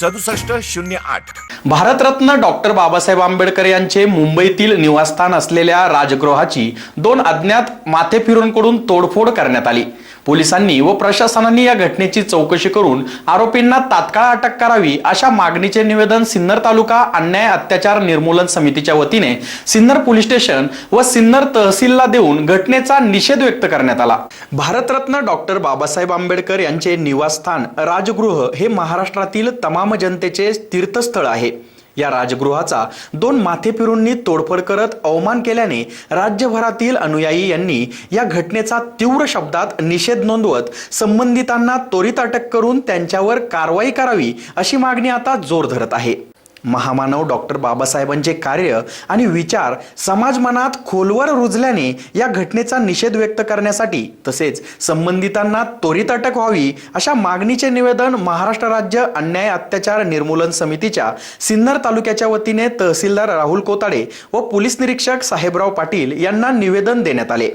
सदुसष्ट शून्य आठ. भारतरत्न डॉक्टर बाबासाहेब आंबेडकर यांचे मुंबईतील निवासस्थान असलेल्या राजगृहाची दोन अज्ञात माथे फिरूंकडून तोडफोड करण्यात आली. पोलिसांनी व प्रशासनाने या घटनेची चौकशी करून आरोपींना तात्काळ अटक करावी अशा मागणीचे निवेदन सिन्नर तालुका अन्याय अत्याचार निर्मूलन समितीच्या वतीने सिन्नर पोलीस स्टेशन व सिन्नर तहसीलला देऊन घटनेचा निषेध व्यक्त करण्यात आला. भारतरत्न डॉक्टर बाबासाहेब आंबेडकर यांचे निवासस्थान राजगृह हे महाराष्ट्रातील तमाम जनतेचे तीर्थस्थळ आहे. या राजगृहाचा दोन माथेपिरूंनी तोडफोड करत अवमान केल्याने राज्यभरातील अनुयायी यांनी या घटनेचा तीव्र शब्दात निषेध नोंदवत संबंधितांना त्वरित अटक करून त्यांच्यावर कारवाई करावी अशी मागणी आता जोर धरत आहे. महामानव डॉक्टर बाबासाहेबांचे कार्य आणि विचार समाज मनात खोलवर रुजल्याने या घटनेचा निषेध व्यक्त करण्यासाठी तसेच संबंधितांना त्वरित अटक व्हावी अशा मागणीचे निवेदन महाराष्ट्र राज्य अन्याय अत्याचार निर्मूलन समितीच्या सिन्नर तालुक्याच्या वतीने तहसीलदार राहुल कोताडे व पोलीस निरीक्षक साहेबराव पाटील यांना निवेदन देण्यात आले.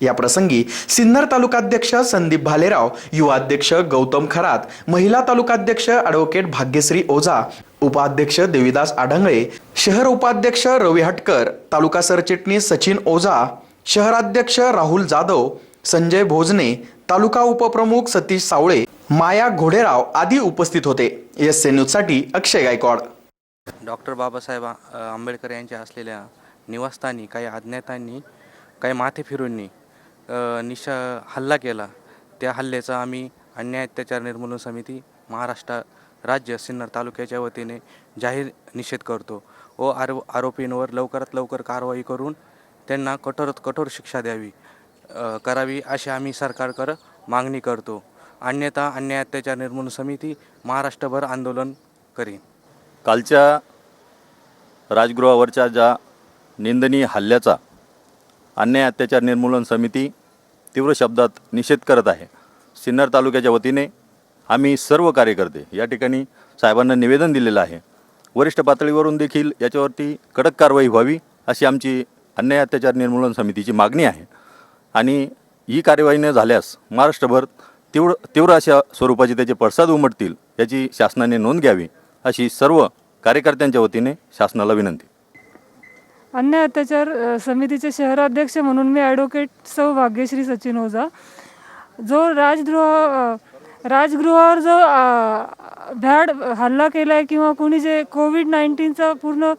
या प्रसंगी सिन्नर तालुकाध्यक्ष संदीप भालेराव युवा अध्यक्ष गौतम खरात महिला तालुकाध्यक्ष ॲडव्होकेट भाग्यश्री ओझा उपाध्यक्ष देविदास आढंगळे शहर उपाध्यक्ष रवी हटकर तालुका सरचिटणीस सचिन ओझा शहराध्यक्ष राहुल जाधव संजय भोजने तालुका उपप्रमुख सतीश सावळे माया घोडेराव आदी उपस्थित होते. एस सी न्यूजसाठी अक्षय गायकवाड. डॉक्टर बाबासाहेब आंबेडकर यांच्या असलेल्या निवासस्थानी काही अज्ञातांनी काही माथे फिरूंनी निशा हल्ला केला. त्या हल्ल्याचा आम्ही अन्याय अत्याचार निर्मूलन समिती महाराष्ट्र राज्य सिन्नर तालुक्याच्या वतीने जाहीर निषेध करतो. व आरो आरोपींवर लवकरात लवकर कारवाई करून त्यांना कठोरात कठोर शिक्षा द्यावी करावी अशी आम्ही सरकारकडं मागणी करतो. अन्यथा अन्याय अत्याचार निर्मूलन समिती महाराष्ट्रभर आंदोलन करीन. कालच्या राजगृहावरच्या ज्या निंदनीय हल्ल्याचा अन्याय अत्याचार निर्मूलन समिती तीव्र शब्दात निषेध करत आहे सिन्नर तालुक्याच्या वतीने आम्ही सर्व कार्यकर्ते या ठिकाणी साहेबांना निवेदन दिलेलं आहे. वरिष्ठ पातळीवरून देखील याच्यावरती कडक कारवाई व्हावी अशी आमची अन्याय अत्याचार निर्मूलन समितीची मागणी आहे. आणि ही कार्यवाही न झाल्यास महाराष्ट्रभर तीव्र तीव्र अशा स्वरूपाचे त्याचे पडसाद उमटतील याची शासनाने नोंद घ्यावी अशी सर्व कार्यकर्त्यांच्या वतीने शासनाला विनंती. अन्याय अत्याचार समितीचे शहराध्यक्ष म्हणून मी ॲडव्होकेट सौ भाग्यश्री सचिन ओझा. जो राजद्रोह राजगृहावर जो भ्याड हल्ला केला आहे किंवा कोणी जे कोविड नाईन्टीनचा पूर्ण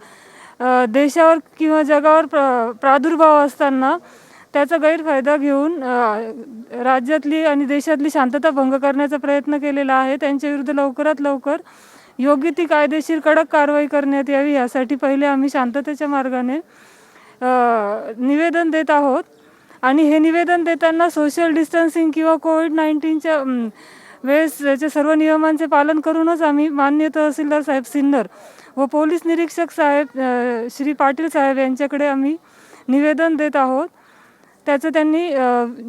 देशावर किंवा जगावर प्र प्रादुर्भाव असताना त्याचा गैरफायदा घेऊन राज्यातली आणि देशातली शांतता भंग करण्याचा प्रयत्न केलेला आहे. त्यांच्याविरुद्ध लवकरात लवकर योग्य ती कायदेशीर कडक कारवाई करण्यात यावी यासाठी पहिले आम्ही शांततेच्या मार्गाने निवेदन देत आहोत. आणि हे निवेदन देताना सोशल डिस्टन्सिंग किंवा कोविड नाईन्टीनच्या वेळेस याचे सर्व नियमांचे पालन करूनच आम्ही मान्य तहसीलदार साहेब सिन्नर व पोलीस निरीक्षक साहेब श्री पाटील साहेब यांच्याकडे आम्ही निवेदन देत आहोत. त्याचं त्यांनी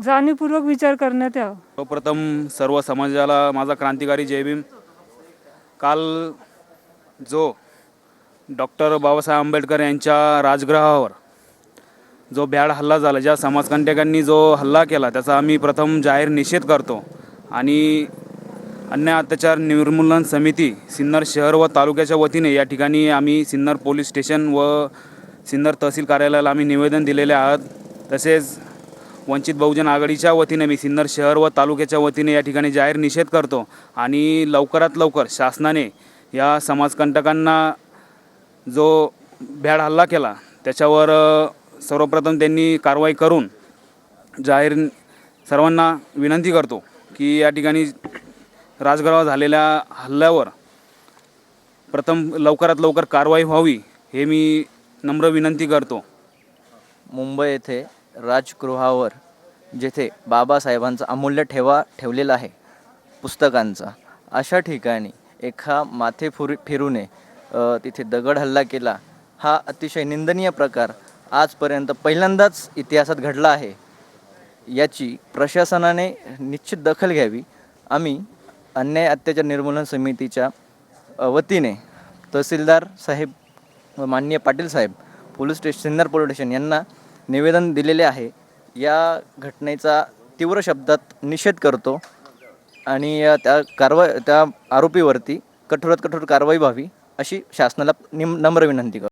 जाणीवपूर्वक विचार करण्यात यावा. सर्वप्रथम सर्व समाजाला माझा क्रांतिकारी जयभीम काल जो डॉक्टर बाबासाहेब आंबेडकर यांच्या राजगृहावर जो भ्याड हल्ला झाला ज्या समाजकंटकांनी जो हल्ला केला त्याचा आम्ही प्रथम जाहीर निषेध करतो. आणि अन्याय अत्याचार निर्मूलन समिती सिन्नर शहर व तालुक्याच्या वतीने या ठिकाणी आम्ही सिन्नर पोलीस स्टेशन व सिन्नर तहसील कार्यालयाला आम्ही निवेदन दिलेले आहात. तसेच वंचित बहुजन आघाडीच्या वतीने मी सिन्नर शहर व तालुक्याच्या वतीने या ठिकाणी जाहीर निषेध करतो आणि लवकरात लवकर शासनाने या समाजकंटकांना जो भ्याड हल्ला केला त्याच्यावर सर्वप्रथम त्यांनी कारवाई करून जाहीर सर्वांना विनंती करतो की या ठिकाणी राजगडावर झालेल्या हल्ल्यावर प्रथम लवकरात लवकर कारवाई व्हावी हे मी नम्र विनंती करतो. मुंबई येथे राजगृहावर जेथे बाबासाहेबांचा अमूल्य ठेवा ठेवलेला आहे पुस्तकांचा अशा ठिकाणी एका माथे फुर फिरूने तिथे दगड हल्ला केला. हा अतिशय निंदनीय प्रकार आजपर्यंत पहिल्यांदाच इतिहासात घडला आहे. याची प्रशासनाने निश्चित दखल घ्यावी. आम्ही अन्याय अत्याचार निर्मूलन समितीच्या वतीने तहसीलदार साहेब व माननीय पाटील साहेब police station Sinnar police station यांना निवेदन दिलेले आहे. या घटनेचा तीव्र शब्दात निषेध करतो आणि त्या कारवाई त्या आरोपीवरती कठोरात कठोर कारवाई व्हावी अशी शासनाला निम नम्र विनंती करतो.